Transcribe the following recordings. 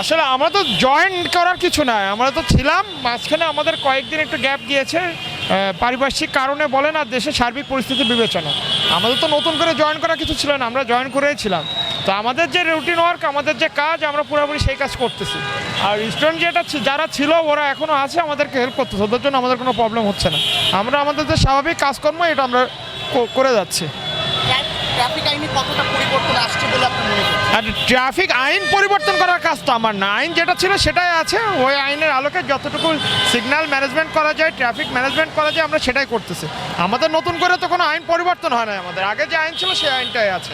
আসলে আমরা তো জয়েন করার কিছু নাই। আমরা তো ছিলাম, মাঝখানে আমাদের কয়েকদিন একটু গ্যাপ গিয়েছে। পারিপার্শ্বিক কারণে বলেন আর দেশের সার্বিক পরিস্থিতি বিবেচনা। আমাদের তো নতুন করে জয়েন করা কিছু ছিল না, আমরা জয়েন করেই ছিলাম। তো আমাদের যে রুটিন ওয়ার্ক আমাদের যে কাজ, আমরা পুরোপুরি সেই কাজ করতেছি। আর স্টুডেন্ট যেটা যারা ছিল, ওরা এখনও আছে, আমাদেরকে হেল্প করতেছে। ওদের জন্য আমাদের কোনো প্রবলেম হচ্ছে না। আমরা আমাদের যে স্বাভাবিক কাজকর্ম, এটা আমরা করে যাচ্ছি। ট্রাফিক আইনে কতটা পরিবর্তন আসছে বলে আপনি মনে আর ট্রাফিক আইন পরিবর্তন করার কাজ তো আমার না। আইন যেটা ছিল সেটাই আছে। ওই আইনের আলোকে যতটুকু সিগন্যাল ম্যানেজমেন্ট করা যায় ট্রাফিক ম্যানেজমেন্ট করা যায় আমরা সেটাই করতেছি। আমাদের নতুন করে তো কোনো আইন পরিবর্তন হয় না আমাদের। আগে যে আইন ছিল সেই আইনটাই আছে।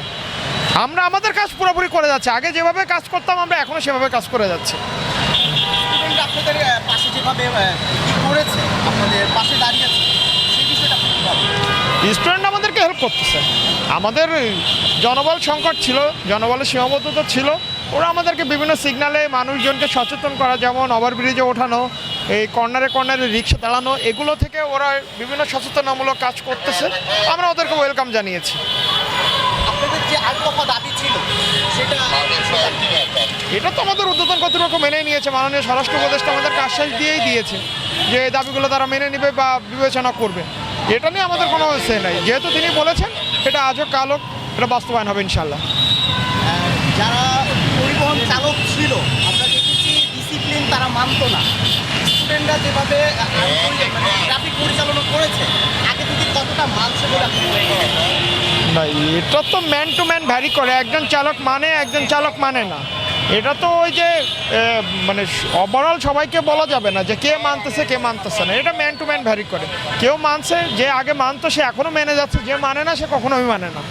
আমরা আমাদের কাজ পুরোপুরি করে যাচ্ছি। আগে যেভাবে কাজ করতাম আমরা এখনও সেভাবে কাজ করে যাচ্ছি। আপনাদের পাশে যেভাবে আহ, করেছে আপনাদের পাশে দাঁড়িয়েছে সেই বিষয়টা স্টুডেন্ট করতেছে। আমাদের জনবল সংকট ছিল জনবলের সীমাবদ্ধতা ছিল। ওরা আমাদেরকে বিভিন্ন সিগনালে মানুষজনকে সচেতন করা যেমন ওভারব্রিজে ওঠানো এই কর্নারে কর্নারে রিক্সা দাঁড়ানো এগুলো থেকে ওরা বিভিন্ন সচেতনামূলক কাজ করতেছে। আমরা ওদেরকে ওয়েলকাম জানিয়েছি। এটা তো আমাদের উদ্বোধন কর্তৃপক্ষ মেনে নিয়েছে। মাননীয় স্বরাষ্ট্র উপদেষ্টা আমাদেরকে আশ্বাস দিয়েই দিয়েছে যে দাবিগুলো তারা মেনে নেবে বা বিবেচনা করবে। এটা নিয়ে আমাদের কোনো সে নাই। যেহেতু তিনি বলেছেন এটা আজও কালও এটা বাস্তবায়ন হবে ইনশাল্লাহ যারা পরিবহন চালক ছিল আমরা দেখেছি ডিসিপ্লিন তারা মানতো না। স্টুডেন্টরা যেভাবে ট্রাফিক পরিচালনা করেছে আগে থেকে কতটা মানছে বলে আপনি না এটা তো ম্যান টু ম্যান ভ্যারি করে। একজন চালক মানে একজন চালক মানে না। এটা তো ওই যে মানে ওভারঅল সবাইকে বলা যাবে না যে কে মানতেছে কে মানতেছে না। এটা ম্যান টু ম্যান ভ্যারি করে। কেউ মানছে যে আগে মানতো সে এখনও মেনে যাচ্ছে। যে মানে না সে কখনোই মানে না?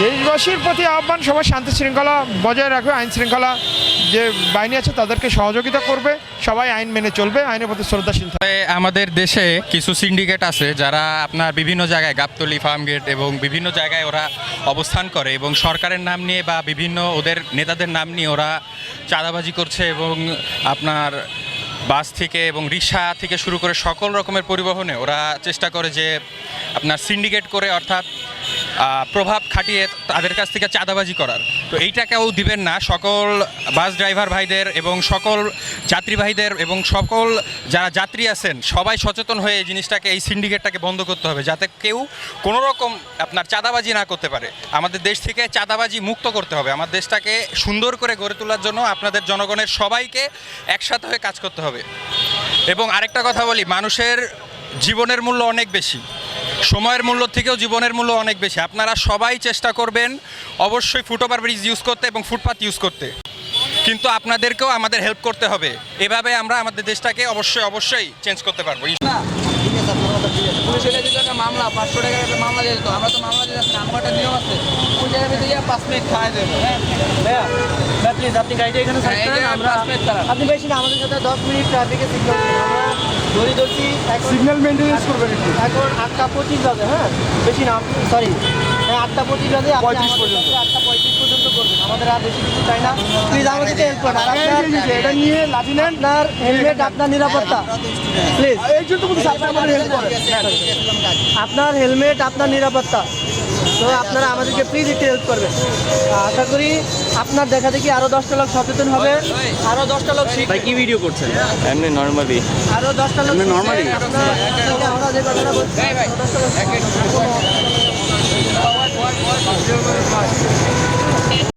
দেশবাসীর প্রতি আহ্বান সবাই শান্তি শৃঙ্খলা বজায় রাখবে আইন শৃঙ্খলা যে বাহিনী আছে তাদেরকে সহযোগিতা করবে, সবাই আইন মেনে চলবে, আইনের প্রতি শ্রদ্ধাশীল থাকবে। আমাদের দেশে কিছু সিন্ডিকেট আছে যারা আপনার বিভিন্ন জায়গায় গাবতলি ফার্ম গেট এবং বিভিন্ন জায়গায় ওরা অবস্থান করে এবং সরকারের নাম নিয়ে বা বিভিন্ন ওদের নেতাদের নাম নিয়ে ওরা চাঁদাবাজি করছে এবং আপনার বাস থেকে এবং রিক্সা থেকে শুরু করে সকল রকমের পরিবহনে ওরা চেষ্টা করে যে আপনার সিন্ডিকেট করে অর্থাৎ প্রভাব খাটিয়ে তাদের কাছ থেকে চাঁদাবাজি করার। তো এইটাকেও দিবেন না। সকল বাস ড্রাইভার ভাইদের এবং সকল যাত্রী ভাইদের এবং সকল যারা যাত্রী আছেন, সবাই সচেতন হয়ে এই জিনিসটাকে, এই সিন্ডিকেটটাকে বন্ধ করতে হবে যাতে কেউ কোনো রকম আপনার চাঁদাবাজি না করতে পারে। আমাদের দেশ থেকে চাঁদাবাজি মুক্ত করতে হবে। আমার দেশটাকে সুন্দর করে গড়ে তোলার জন্য আপনাদের জনগণের সবাইকে একসাথে হয়ে কাজ করতে হবে। এবং আরেকটা কথা বলি, মানুষের জীবনের মূল্য অনেক বেশি। সময়ের মূল্য থেকেও জীবনের মূল্য অনেক বেশি। আপনারা সবাই চেষ্টা করবেন অবশ্যই ফুটওভার ব্রিজ ইউজ করতে এবং ফুটপাথ ইউজ করতে। কিন্তু আপনাদেরকেও আমাদের হেল্প করতে হবে। এভাবে আমরা আমাদের দেশটাকে অবশ্যই অবশ্যই চেঞ্জ করতে পারব। পুলিশ এলে যদি একটা মামলা, পাঁচশো টাকার একটা মামলা দিয়ে দিত। আমরা তো মামলা দিয়ে নাম্বারটা নিয়ম আছে ওই পাঁচ মিনিট খাওয়াই দেবো। হ্যাঁ। প্লিজ আপনি গাড়িটা এখানে সাইড করেন আমরা পাঁচ মিনিট দাঁড়ান। আপনি বেশি না আমাদের সাথে দশ মিনিট ট্রাফিকে সিগন্যাল আমরা ধরি ধরছি সিগন্যাল মেনটেন্স করবেন এখন আটটা পঁচিশ বাজে হ্যাঁ? বেশি না সরি হ্যাঁ আটটা পঁচিশ বাজে আপনি পঁয়ত্রিশ আমাদের পর্যন্ত। আটটা পঁয়ত্রিশ পর্যন্ত করবেন। আমাদের আর বেশি কিছু চাই না। প্লিজ আমাদেরকে হেল্প করেন। আর আপনার এটা নিয়ে লাঠি নেন। আপনার হেলমেট আপনার নিরাপত্তা। প্লিজ এই জন্য আপনার হেলমেট আপনার নিরাপত্তা। তো আপনারা আমাদেরকে প্লিজ একটু হেল্প করবেন। আশা করি আপনার দেখা দেখি আরও দশটা লোক সচেতন হবে। আরও দশটা লোক শিখবে। কি ভিডিও করছেন? এমনি নর্মালি আরও দশটা লোক আপনাকে আমরা যে কথাটা বলছি দশটা লোক শিখবে।